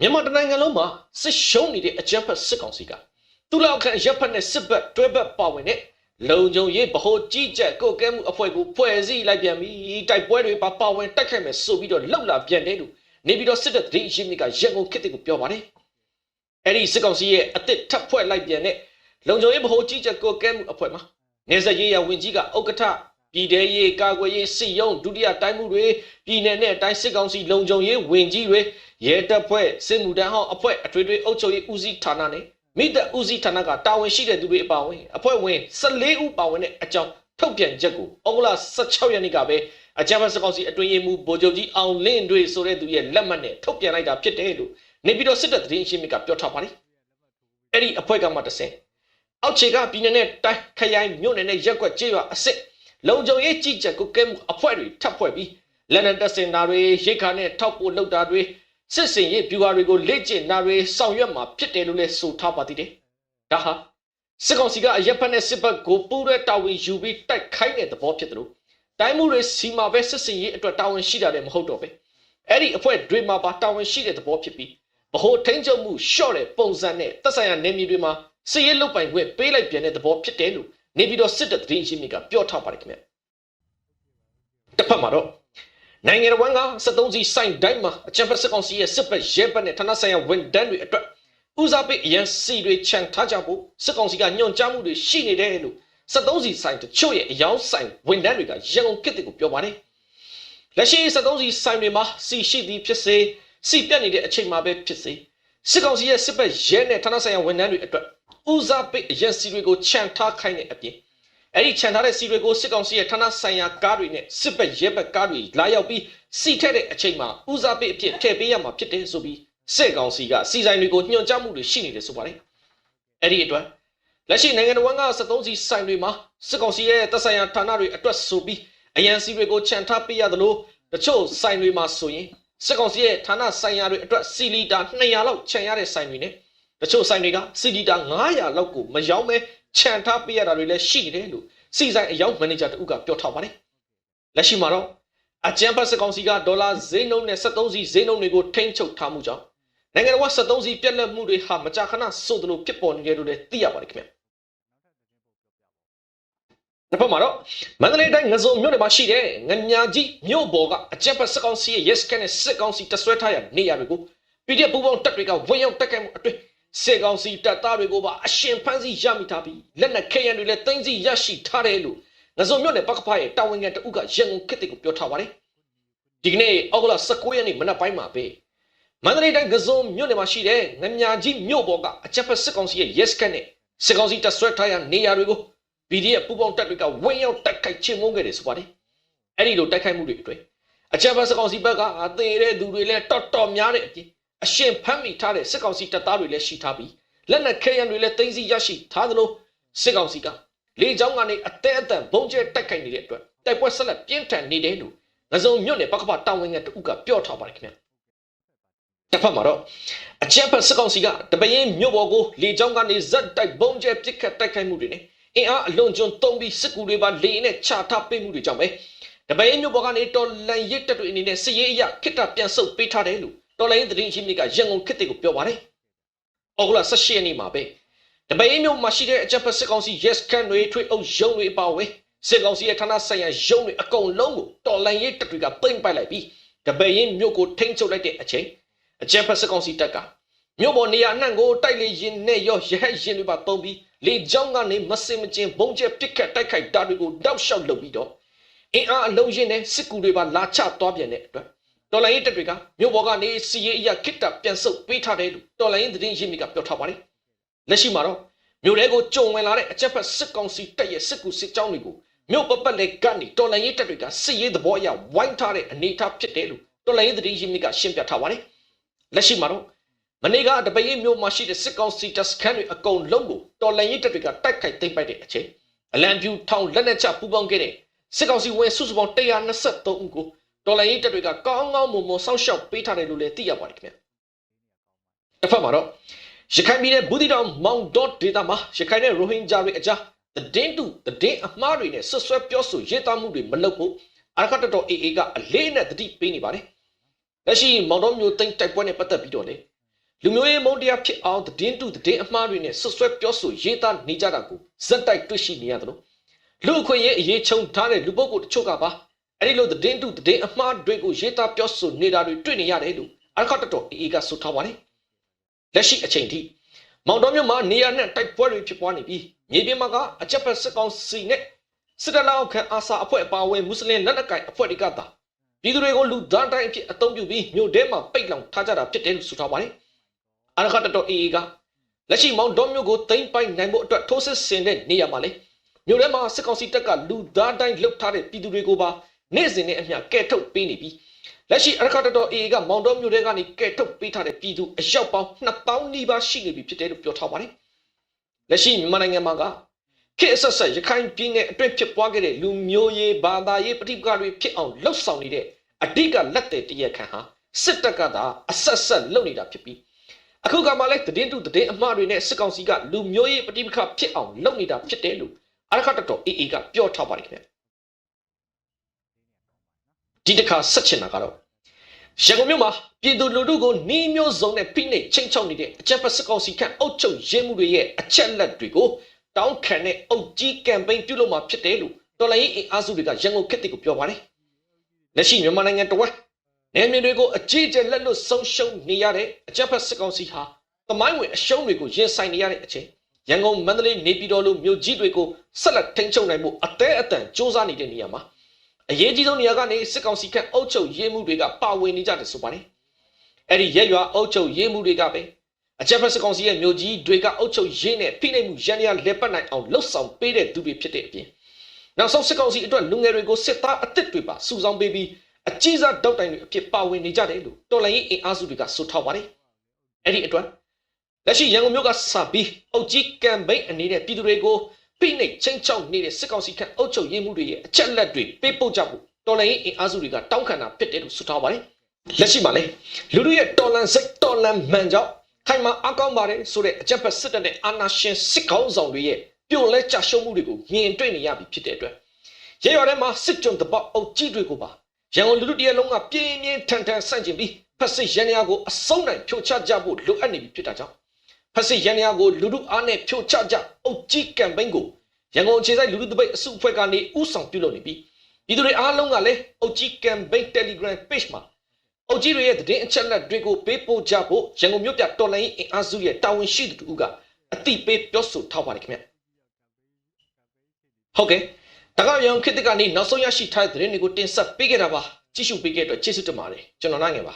မြန်မာတိုင်းနိုင်ငံလုံးမှာစစ်ရှုံးနေတဲ့အကြမ်းဖက်စစ်ကောင်စီကသူလောက်ခံရပ်ဖက်နဲ့စစ်ဘက်တွဲဘက်ပါဝင်တဲ့လုံခြုံရေးဗဟိုကြီးကြပ်ကုတ်ကဲမှုအဖွဲ့ကိုဖွဲ့စည်းလိုက်ပြန်ပြီးတိုက်ပွဲတွေပါပါဝင်တိုက်ခိုက်မယ်ဆိုပြီးတော့လှုပ်လာပြန်တယ်လို့နေပြီးတော့စစ်တပ်သတင်းရင်းမြစ်ကရန်ကုန်ခေတ်ကိုပြောပါတယ်အဲ့ဒီစစ်ကောင်စီရဲ့အစ်စ်ထပ်ဖွဲ့လိုက်ပြန်တဲ့လုံခြုံရေးဗဟိုကြီးကြပ်ကုတ်ကဲမှုအဖွဲ့မှာနေဆက်ရေးရဝင်ကြီးကဥက္ကဋ္ဌပြည်ထောင်ရေးကာကွယ်ရေးစစ်ရုံးဒုတိယတိုင်းမှုတွေပြည်내နဲ့တိုင်းစစ်ကောင်စီလုံခြုံရေးဝင်ကြီးတွေ ရဲတပ်ဖွဲ့စစ်မှုထမ်းဟောင်းအဖွဲ့အထွေထွေအုပ်ချုပ်ရေးဦးစီးဌာနနဲ့မိသက်ဦးစီးဌာနကတာဝန်ရှိတဲ့သူတွေအပါအဝင်အဖွဲ့ဝင်14ဦးပါဝင်တဲ့အကြောင်းထုတ်ပြန်ချက်ကိုဩဂုတ်လ16ရက်နေ့ကပဲအကြမ်းဖက်စစ်ကောင်စီအတွင်းရေးမှူးဗိုလ်ချုပ်ကြီးအောင်လင်းတွေဆိုတဲ့သူရဲ့လက်မှတ်နဲ့ထုတ်ပြန်လိုက်တာဖြစ်တယ်လို့နေပြည်တော်စစ်တပ်သတင်းရှင်းမြစ်ကပြောထားပါတယ်အဲ့ဒီအဖွဲ့ကမှတစ်ဆင့်အောက်ခြေကပြည်내နဲ့တိုင်းခရိုင်မြို့နယ်နဲ့ရက်ကွက်ကျေးရွာအစစ်လုံခြုံရေးကြီးကြပ်ကုကဲမှုအဖွဲ့တွေထပ်ဖွဲ့ပြီးလက်နက်တပ်စင်တာတွေရိတ်ခါနဲ့ထောက်ပို့လုပ်တာတွေ စစ်စင်ရေးဗျူဟာတွေကိုလေ့ကျင့်တာတွေဆောင်ရွက်မှာဖြစ်တယ်လို့လည်းဆိုထားပါသေးတယ်။ဒါဟာစစ်ကောင်စီကအရက်ဖက်နဲ့စစ်ဘက်ကိုပူးရဲတာဝန်ယူပြီးတိုက်ခိုင်းတဲ့သဘောဖြစ်တယ်လို့တိုင်းမှုတွေစီမာပဲစစ်စင်ရေးအတွက်တာဝန်ရှိတာလည်းမဟုတ်တော့ပဲ။အဲ့ဒီအဖွဲ့တွေမှာပါတာဝန်ရှိတဲ့သဘောဖြစ်ပြီးဗဟိုထိန်းချုပ်မှုရှော့တဲ့ပုံစံနဲ့သက်ဆိုင်ရာနေမြေတွေမှာစစ်ရေးလုပ်ပိုင်ခွင့်ပေးလိုက်ပြန်တဲ့သဘောဖြစ်တယ်လို့နေပြီးတော့စစ်တပ်သတင်းရှင်းမြစ်ကပြောထားပါတယ်ခင်ဗျ။တစ်ဖက်မှာတော့ နိုင်ငံတော်ဝန်က73စီစိုင်းတိုင်းမှာအချမ်းဖက်စစ်ကောင်စီရဲ့စစ်ဘက်ရဲဘက်နဲ့ဌာနဆိုင်ရာဝန်တန်းတွေအတွက်ဦးစားပေးအရန်စီတွေခြံထားကြဖို့စစ်ကောင်စီကညွှန်ကြားမှုတွေရှိနေတယ်လို့73စီစိုင်းတချို့ရဲ့အယောင်ဆိုင်ဝန်တန်းတွေကရန်ကုန်ခေတ်ကိုပြောပါတယ်လက်ရှိ73စီစိုင်းတွေမှာစီရှိသည်ဖြစ်စေစီပြတ်နေတဲ့အချိန်မှာပဲဖြစ်စေစစ်ကောင်စီရဲ့စစ်ဘက်ရဲနဲ့ဌာနဆိုင်ရာဝန်တန်းတွေအတွက်ဦးစားပေးအရန်စီတွေကိုခြံထားခိုင်းတဲ့အပြင် အဲ့ဒီခြံထားတဲ့စီတွေကိုစစ်ကောင်စီရဲ့ဌာနဆိုင်ရာကားတွေနဲ့စစ်ဘက်ရဲဘက်ကားတွေလာရောက်ပြီးစီထက်တဲ့အချိန်မှာဦးစားပေးအဖြစ်ထည့်ပေးရမှာဖြစ်တယ်ဆိုပြီးစစ်ကောင်စီကစီဆိုင်တွေကိုညွှန်ကြားမှုတွေရှိနေတယ်ဆိုပါတယ်အဲ့ဒီအတွက်လက်ရှိနိုင်ငံတော်ဝန်က73စီဆိုင်တွေမှာစစ်ကောင်စီရဲ့တပ်ဆိုင်ရာဌာနတွေအတွက်ဆိုပြီးအရန်စီတွေကိုခြံထားပေးရသလိုတချို့ဆိုင်တွေမှာဆိုရင်စစ်ကောင်စီရဲ့ဌာနဆိုင်ရာတွေအတွက်စီလီတာ200လောက်ခြံရတဲ့ဆိုင်တွေနဲ့တချို့ဆိုင်တွေကစီလီတာ900လောက်ကိုမရောက်မဲ ခြံထားပေးရတာတွေလည်းရှိနေတယ်လို့စီဆိုင်အယောင်မန်နေဂျာတူကပြောထားပါတယ်လက်ရှိမှာတော့အကြံဖတ်စစ်ကောင်စီကဒေါ်လာဈေးနှုန်းနဲ့73စီဈေးနှုန်းတွေကိုထိန်းချုပ်ထားမှုကြောင့်နိုင်ငံတော်က73စီပြက်လက်မှုတွေဟာမကြာခဏစိုးသလိုဖြစ်ပေါ်နေတယ်လို့လည်းသိရပါတယ်ခင်ဗျတစ်ဖက်မှာတော့မန္တလေးတိုင်းငစုံမြို့နယ်မှာရှိတဲ့ငညာကြီးမြို့ပေါ်ကအကြက်ဖက်စစ်ကောင်စီရဲ့ yes ကန်နဲ့စစ်ကောင်စီတဆွဲထားရနေရတွေကို PDF ပူပေါင်းတပ်တွေကဝင်ရောက်တက်ခိုက်မှုအတွင်း စစ်ကောင်စီတပ်သားတွေကိုပါအရှင်ဖမ်းဆီးရမိထားပြီးလက်နက်ခဲယံတွေလည်းတင်းစီရရှိထားတယ်လို့ငစုံမြို့နယ်ပကဖရဲ့တာဝန်ခံတဦးကရန်ကုန်ခေတ်ကိုပြောထားပါတယ်ဒီကနေ့အောက်တိုဘာ19ရက်နေ့မနက်ပိုင်းမှာပဲမန္တလေးတိုင်းငစုံမြို့နယ်မှာရှိတဲ့ငညာကြီးမြို့ပေါ်ကအကြက်ဖက်စစ်ကောင်စီရဲ့ yes ကန်နဲ့စစ်ကောင်စီတပ်ဆွဲထားရနေရတွေကို PDF ပူပေါင်းတပ်တွေကဝင်ရောက်တိုက်ခိုက်ချေမှုန်းခဲ့တယ်ဆိုပါတယ်အဲ့ဒီလိုတိုက်ခိုက်မှုတွေအတွင်းအကြမ်းဖက်စစ်ကောင်စီဘက်ကအသေးတဲ့သူတွေလည်းတော်တော်များတဲ့အပြင် အရှင်ဖမ်းမိထားတဲ့စစ်ကောင်စီတပ်သားတွေလည်းရှိထားပြီးလက်နက်ခဲယံတွေလည်းတင်းစီရရှိထားသလိုစစ်ကောင်စီကလေကြောင်းကနေအတဲအတန်ဘုံကျဲတိုက်ခိုက်နေတဲ့အတွက်တိုက်ပွဲဆက်လက်ပြင်းထန်နေတယ်လို့ငစုံမြို့နယ်ပကပတာဝန်ခံတဦးကပြောထားပါတယ်ခင်ဗျတစ်ဖက်မှာတော့အကြမ်းဖက်စစ်ကောင်စီကတပင်းမြို့ပေါ်ကိုလေကြောင်းကနေဇက်တိုက်ဘုံကျဲပစ်ခတ်တိုက်ခိုက်မှုတွေနဲ့အင်အားအလွန်ကျွန်းတုံးပြီးစစ်ကူတွေပါလေနဲ့ချထားပေးမှုတွေကြောင့်ပဲတပင်းမြို့ပေါ်ကနေတော်လန်ရစ်တက်တွေအနေနဲ့စစ်ရေးအရခိတ္တပြန်ဆုတ်ပေးထားတယ်လို့ တော်လိုင်းသတင်းရှိမြစ်ကရန်ကုန်ခေတ်တွေကိုပြောပါတယ်။အော်ဂလာ18ရက်နေ့မှာပဲတပင်းမြို့မှာရှိတဲ့အကြပ်ဖက်စစ်ကောင်စီ yes can တွေထွေအုပ်ရုံးတွေအပါအဝင်စစ်ကောင်စီရဲ့ဌာနဆိုင်ရာရုံးတွေအကုန်လုံးကိုတော်လိုင်းရေးတပ်တွေကပိတ်ပိုက်လိုက်ပြီးတပင်းမြို့ကိုထိန်းချုပ်လိုက်တဲ့အချိန်အကြပ်ဖက်စစ်ကောင်စီတပ်ကမြို့ပေါ်နေရာအနှံ့ကိုတိုက်လေရင်နဲ့ရောရဟတ်ရင်တွေပါတုံးပြီးလေကြောင်းကနေမစင်မကျင်ဘုံကျက်ပစ်ခတ်တိုက်ခိုက်တာတွေကိုတောက်လျှောက်လုပ်ပြီးတော့အင်အားအလုံးရင်းနဲ့စစ်ကူတွေပါလာချသွားပြန်တဲ့အတွက် တော်လိုင်းရေးတပ်တွေကမြို့ပေါ်ကနေစီရေးအရာခိတ္တပြန်ဆုတ်ပေးထားတယ်လို့တော်လိုင်းရေးသတင်းရင်းမြစ်ကပြောထားပါတယ်လက်ရှိမှာတော့မြို့ထဲကိုကြုံဝင်လာတဲ့အကြက်ဖက်စစ်ကောင်စီတပ်ရဲ့စစ်ကူစစ်ကြောင်းတွေကိုမြို့ပပတ်လက်ကနေတော်လိုင်းရေးတပ်တွေကစစ်ရေးသဘောအရဝိုင်းထားတဲ့အနေအထားဖြစ်တယ်လို့တော်လိုင်းရေးသတင်းရင်းမြစ်ကရှင်းပြထားပါတယ်လက်ရှိမှာတော့မနေ့ကတပည့်မြို့မှာရှိတဲ့စစ်ကောင်စီတပ်စခန်းတွေအကုန်လုံးကိုတော်လန်ရေးတပ်တွေကတိုက်ခိုက်သိမ်းပိုက်တဲ့အချိန်အလံပြူထောင်လက်နက်ချပူးပေါင်းခဲ့တဲ့စစ်ကောင်စီဝင်စုစုပေါင်း123ဦးကို တော်လန်ရေးတပ်တွေကကောင်းကောင်းမွန်မွန်စောင့်ရှောက်ပေးထားတယ်လို့လည်းသိရပါတယ်ခင်ဗျ။တစ်ဖက်မှာတော့ရခိုင်ပြည်နယ်ဘူးတီတောင်မောင်ဒေါဒေတာမှာရခိုင်နဲ့ရိုဟင်ဂျာတွေအကြားတည်င်းတူတည်င်းအမှားတွေနဲ့ဆွဆွဲပြောဆိုရေးသားမှုတွေမလုပ်ဖို့အရခတ်တော် AA ကအလေးနဲ့တတိပေးနေပါတယ်။လက်ရှိမောင်တော်မျိုးသိမ်းတိုက်ပွဲနဲ့ပတ်သက်ပြီးတော့လေလူမျိုးရေးမုန်းတရားဖြစ်အောင်တည်င်းတူတည်င်းအမှားတွေနဲ့ဆွဆွဲပြောဆိုရေးသားနေကြတာကိုဇက်တိုက်တွေ့ရှိနေရသလိုလူအခွင့်အရေးအရေးချုံထားတဲ့လူပုဂ္ဂိုလ်တချို့ကပါ အဲ့ဒီလိုတည်င်းတူတည်င်းအမှားတွေကိုရေးသားပြောဆိုနေတာတွေတွေ့နေရတယ်လို့အခတ်တော်အေးကဆိုထားပါတယ်လက်ရှိအချိန်ထိမောင်တော်မြို့မှာနေရာနဲ့တိုက်ပွဲတွေဖြစ်ပွားနေပြီးမြေပြင်မှာကအကြက်ဖက်စစ်ကောင်စီနဲ့စစ်တပ်လောက်ခံအာစာအဖွဲ့အပါအဝင်မွတ်စလင်လက်နက်ကိုင်အဖွဲ့တွေကသာပြည်သူတွေကိုလူသားတိုင်းအဖြစ်အသုံးပြုပြီးမြို့ထဲမှာပိတ်လောင်ထားကြတာဖြစ်တယ်လို့ဆိုထားပါတယ်အရခတ်တော်အေးကလက်ရှိမောင်တော်မြို့ကိုသိမ်းပိုက်နိုင်ဖို့အတွက်ထိုးစစ်ဆင်တဲ့နေရာမှာလေမြို့ထဲမှာစစ်ကောင်စီတပ်ကလူသားတိုင်းလှုပ်ထားတဲ့ပြည်သူတွေကိုပါ နေ့စဉ်နဲ့အမျှကဲထုတ်ပေးနေပြီးလက်ရှိအရခတ်တော်အေးကမောင်တော်မြို့ထဲကနေကဲထုတ်ပေးထားတဲ့ပြည်သူအယောက်ပေါင်း2000နီးပါးရှိနေပြီဖြစ်တယ်လို့ပြောထားပါတယ်လက်ရှိမြန်မာနိုင်ငံမှာကခေတ်အဆက်ဆက်ရခိုင်ပြည်နယ်အတွင်းဖြစ်ပွားခဲ့တဲ့လူမျိုးရေးဘာသာရေးပဋိပက္ခတွေဖြစ်အောင်လှုပ်ဆောင်နေတဲ့အဓိကလက်တဲ့တရက်ခံဟာစစ်တပ်ကသာအဆက်ဆက်လုပ်နေတာဖြစ်ပြီးအခုကမှလည်းတည်င်းတူတည်င်းအမှားတွေနဲ့စစ်ကောင်စီကလူမျိုးရေးပဋိပက္ခဖြစ်အောင်လုပ်နေတာဖြစ်တယ်လို့အရခတတော်အေးအေးကပြောထားပါတယ်ခင်ဗျ ဒီတစ်ခါဆက်ချင်တာကတော့ရန်ကုန်မြို့မှာပြည်သူလူထုကိုနှီးမျိုးစုံနဲ့ဖိနှိပ်ချင်းချောက်နေတဲ့အကြက်ဖက်စစ်ကောင်စီခန့်အုပ်ချုပ်ရေးမှုတွေရဲ့အချက်လက်တွေကိုတောင်းခံတဲ့အုပ်ကြီးကမ်ပိန်းပြုလုပ်မှာဖြစ်တယ်လို့တော်လိုင်းရေးအင်အားစုတွေကရန်ကုန်ခေတ်တွေကိုပြောပါတယ်။လက်ရှိမြန်မာနိုင်ငံတဝက်နယ်မြေတွေကိုအကြီးအကျယ်လက်လွတ်ဆုံးရှုံးနေရတဲ့အကြမ်းဖက်စစ်ကောင်စီဟာတမိုင်းဝင်အရှုံးတွေကိုရင်ဆိုင်နေရတဲ့အချိန်ရန်ကုန်မန္တလေးနေပြည်တော်လိုမြို့ကြီးတွေကိုဆက်လက်ထိန်းချုပ်နိုင်မှုအသေးအတန်စ조사နေတဲ့နေရာမှာ အရေးကြီးဆုံးနေရာကနေစစ်ကောင်စီခန့်အုပ်ချုပ်ရေးမှုတွေကပါဝင်နေကြတယ်ဆိုပါတယ်။အဲ့ဒီရက်ရွာအုပ်ချုပ်ရေးမှုတွေကပဲအကြက်ဖက်စကောင်စီရဲ့မျိုးကြီးတွေကအုပ်ချုပ်ရေးနဲ့ဖိနှိပ်မှုရန်ရလက်ပတ်နိုင်အောင်လှုပ်ဆောင်ပေးတဲ့သူတွေဖြစ်တဲ့အပြင်နောက်ဆုံးစစ်ကောင်စီအတွက်လူငယ်တွေကိုစစ်သားအစ်စ်တွေပါစုဆောင်းပေးပြီးအကြီးစားတောက်တိုင်တွေအဖြစ်ပါဝင်နေကြတယ်လို့တော်လိုင်းရေးအင်အားစုတွေကဆိုထားပါတယ်။အဲ့ဒီအတွက်လက်ရှိရန်ကုန်မြို့ကစပြီးအုပ်ကြီးကမ်ပိန်းအနေနဲ့ပြည်သူတွေကို ဖိနှိပ်ချင်းချောက်နေတဲ့စစ်ကောင်စီခန့်အုပ်ချုပ်ရေးမှုတွေရဲ့အချက်လက်တွေပေးပို့ကြဖို့တော်လိုင်းရေးအင်အားစုတွေကတောင်းခံတာဖြစ်တယ်လို့ဆိုထားပါတယ်။လက်ရှိမှာလေလူတို့ရဲ့တော်လန်စိတ်တော်လန်မှန်ကြောင့်ခိုင်မာအကောင်းပါတယ်ဆိုတဲ့အကြက်ဖက်စစ်တပ်နဲ့အာဏာရှင်စစ်ကောင်းဆောင်တွေရဲ့ပြိုလဲကြရှုံးမှုတွေကိုမြင်တွေ့နေရပြီဖြစ်တဲ့အတွက်ရဲရွာထဲမှာစစ်ကြုံတပောက်အုပ်ကြီးတွေကိုပါရန်ကုန်လူလူတရက်လုံးကပြင်းပြင်းထန်ထန်ဆန့်ကျင်ပြီးဖက်စစ်ရန်ရာကိုအစုံနိုင်ဖြိုချကြဖို့လိုအပ်နေပြီဖြစ်တာကြောင့် ဖက်စစ်ရန်ရာကိုလူလူအားနဲ့ဖြိုချကြအုပ်ကြီးကမ်ပိန်းကိုရန်ကုန်အခြေစိုက်လူလူတပိတ်အစုအဖွဲ့ကနေဥဆောင်ပြုလုပ်နေပြီးပြည်သူတွေအားလုံးကလည်းအုပ်ကြီးကမ်ပိန်း Telegram page မှာအုတ်ကြီးတွေရဲ့သတင်းအချက်အလက်တွေကိုပေးပို့ကြဖို့ရန်ကုန်မြို့ပြတော်လိုင်းအင်အားစုရဲ့တာဝန်ရှိသူတို့ကအတိပေးပြောဆိုထားပါတယ်ခင်ဗျဟုတ်ကဲ့တကောက်ရောင်ခေတ်ကနေနောက်ဆုံးရရှိထားတဲ့သတင်းတွေကိုတင်ဆက်ပေးခဲ့တာပါကြည့်ရှုပေးခဲ့တဲ့အတွက်ကျေးဇူးတင်ပါတယ်ကျွန်တော်နိုင်ငယ်ပါ